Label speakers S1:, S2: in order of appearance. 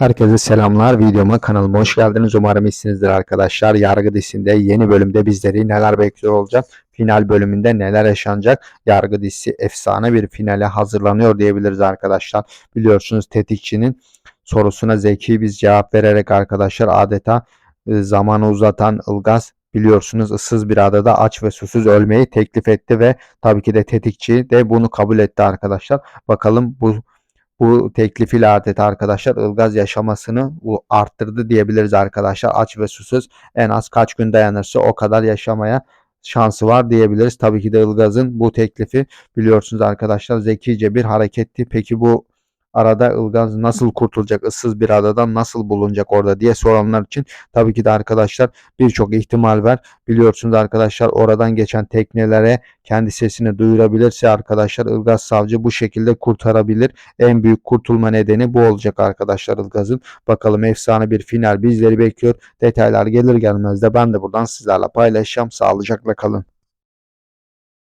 S1: Herkese selamlar. Videoma kanalıma hoş geldiniz. Umarım iyisinizdir arkadaşlar. Yargı dizisinde yeni bölümde bizleri neler bekliyor olacak? Final bölümünde neler yaşanacak? Yargı dizisi efsane bir finale hazırlanıyor diyebiliriz arkadaşlar. Biliyorsunuz tetikçinin sorusuna zeki biz cevap vererek arkadaşlar adeta e, zamanı uzatan Ilgaz biliyorsunuz ıssız bir adada aç ve susuz ölmeyi teklif etti ve tabii ki de tetikçi de bunu kabul etti arkadaşlar. Bakalım bu bu teklifiyle adeta arkadaşlar Ilgaz yaşamasını bu arttırdı diyebiliriz arkadaşlar. Aç ve susuz en az kaç gün dayanırsa o kadar yaşamaya şansı var diyebiliriz. Tabii ki de Ilgaz'ın bu teklifi biliyorsunuz arkadaşlar zekice bir hareketti. Peki bu arada Ilgaz nasıl kurtulacak? ıssız bir adadan nasıl bulunacak orada diye soranlar için tabii ki de arkadaşlar birçok ihtimal var. Biliyorsunuz arkadaşlar oradan geçen teknelere kendi sesini duyurabilirse arkadaşlar Ilgaz Savcı bu şekilde kurtarabilir. En büyük kurtulma nedeni bu olacak arkadaşlar Ilgaz'ın. Bakalım efsane bir final bizleri bekliyor. Detaylar gelir gelmez de ben de buradan sizlerle paylaşacağım. Sağlıcakla kalın.